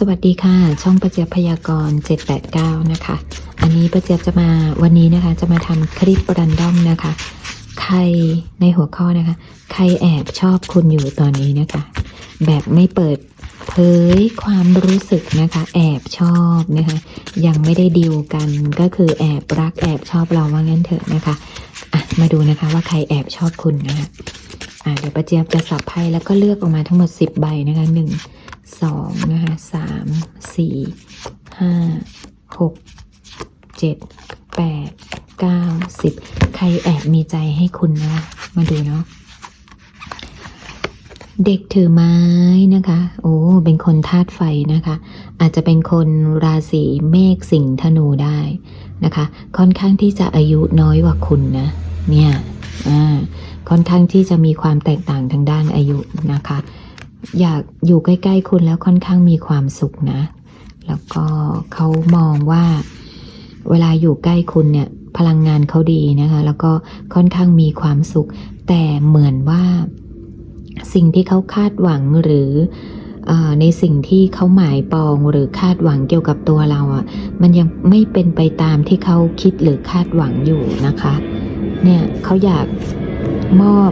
สวัสดีค่ะ ช่องประเจียบพยากรณ์789 นะคะ อันนี้ประเจียบจะมาวันนี้นะคะ จะมาทำคลิปรันดอมนะคะ ใครในหัวข้อนะคะ ใครแอบชอบคุณอยู่ตอนนี้นะคะ แบบไม่เปิดเผยความรู้สึกนะคะ แอบชอบนะคะ ยังไม่ได้ดีลกันก็คือแอบรักแอบชอบเราว่างั้นเถอะนะคะอะมาดูนะคะว่าใครแอบชอบคุณนะคะอะเดี๋ยวประเจียบจะสับไพ่แล้วก็เลือกออกมาทั้งหมด 10 ใบนะคะหนึ่ง สองนะคะสามสี่ห้าหกเจ็ดแปดเก้าสิบใครแอบมีใจให้คุณนะมาดูเนาะเด็กถือไม้นะคะ โอ้ เป็นคนธาตุไฟนะคะ อาจจะเป็นคนราศีเมษสิงห์ธนูได้นะคะ ค่อนข้างที่จะอายุน้อยกว่าคุณนะ เนี่ย อ่า ค่อนข้างที่จะมีความแตกต่างทางด้านอายุนะคะ อยากอยู่ใกล้ ๆ คุณแล้วค่อนข้างมีความสุขนะ แล้วก็เขามองว่า เวลาอยู่ใกล้คุณเนี่ยพลังงานเขาดีนะคะ แล้วก็ค่อนข้างมีความสุข แต่เหมือนว่าสิ่งที่เขาคาดหวังหรืออในสิ่งที่เขาหมายปองหรือคาดหวังเกี่ยวกับตัวเราอะ่ะ มันยังไม่เป็นไปตามที่เขาคิดหรือคาดหวังอยู่นะคะ เนี่ยเขาอยากมอบ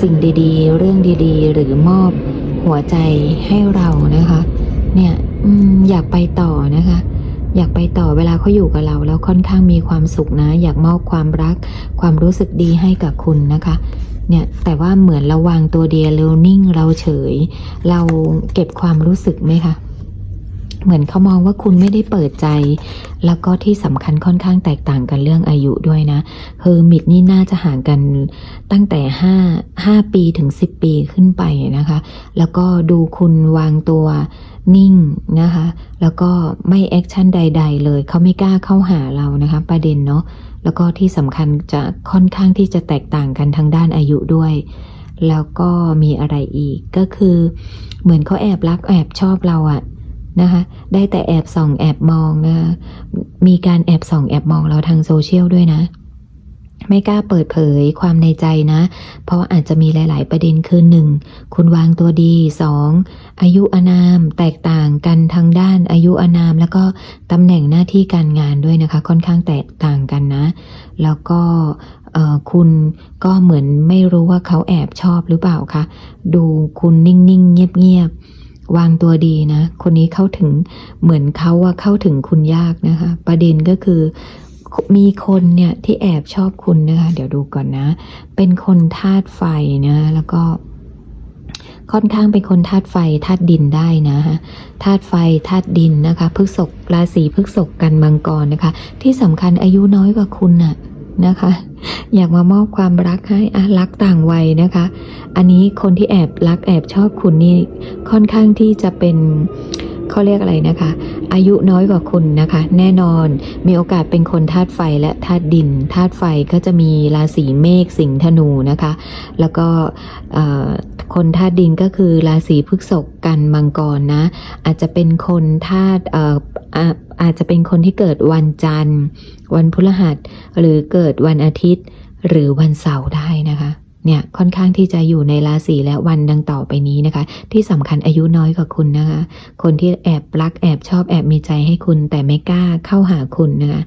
สิ่งดีๆ เรื่องดีๆ หรือมอบ หัวใจให้เรานะคะ เนี่ยอยากไปต่อนะคะ อยากไปต่อเวลาเขาอยู่กับเราแล้วค่อนข้างมีความสุขนะ อยากมอบความรัก ความรู้สึกดีให้กับคุณนะคะเนี่ยแต่ว่าเหมือนเราวางตัวเดียวเรานิ่งเราเฉย เราเก็บความรู้สึกไหมคะ เหมือนเขามองว่าคุณไม่ได้เปิดใจ แล้วก็ที่สำคัญค่อนข้างแตกต่างกันเรื่องอายุด้วยนะเฮอร์มิตนี่น่าจะห่างกันตั้งแต่5 5ปีถึง 10 ปีขึ้นไปนะคะ แล้วก็ดูคุณวางตัวนิ่งนะคะ แล้วก็ไม่แอคชั่นใด ๆ เลย เขาไม่กล้าเข้าหาเรานะคะ ประเด็นเนาะ แล้วก็ที่สำคัญจะค่อนข้างที่จะแตกต่างกันทางด้านอายุด้วย แล้วก็มีอะไรอีกก็คือ เหมือนเขาแอบรักแอบชอบเราอะ นะคะได้แต่แอบส่องแอบมองนะคะมีการแอบส่องแอบมองเราทางโซเชียลด้วยนะ ไม่กล้าเปิดเผยความในใจนะ เพราะอาจจะมีหลาย ๆ ประเด็นคือหนึ่งคุณวางตัวดีสองอายุอนามแตกต่างกันทางด้านอายุอนาม แล้วก็ตำแหน่งหน้าที่การงานด้วยนะคะ ค่อนข้างแตกต่างกันนะ แล้วก็คุณก็เหมือนไม่รู้ว่าเขาแอบชอบหรือเปล่าคะดูคุณนิ่ง ๆ เงียบ ๆ วางตัวดีนะ คนนี้เข้าถึงเหมือนเขาว่าเข้าถึงคุณยากนะคะ ประเด็นก็คือมีคนเนี่ยที่แอบชอบคุณนะคะ เดี๋ยวดูก่อนนะ เป็นคนธาตุไฟนะแล้วก็ค่อนข้างเป็นคนธาตุไฟธาตุดินได้นะฮะธาตุไฟธาตุดินนะคะพฤษภราศีพฤกษภกันมังกรนะคะ ที่สำคัญอายุน้อยกว่าคุณน่ะนะคะ อยากมามอบความรักให้อะรักต่างวัยนะคะ อันนี้คนที่แอบรักแอบชอบคุณนี่ค่อนข้างที่จะเป็นเขาเรียกอะไรนะคะ อายุน้อยกว่าคุณนะคะ แน่นอนมีโอกาสเป็นคนธาตุไฟและธาตุดินธาตุไฟก็จะมีราศีเมษสิงห์ธนูนะคะ แล้วก็คนธาตุดินก็คือราศีพฤษภกันมังกรนะ อาจจะเป็นคนธาตุเอ่ออะอาจจะเป็นคนที่เกิดวันจันทร์ วันพฤหัส หรือเกิดวันอาทิตย์ หรือวันเสาร์ได้นะคะเนี่ยค่อนข้างที่จะอยู่ในราศีและวันดังต่อไปนี้นะคะ ที่สำคัญอายุน้อยกว่าคุณนะคะ คนที่แอบรักแอบชอบแอบมีใจให้คุณแต่ไม่กล้าเข้าหาคุณนะคะ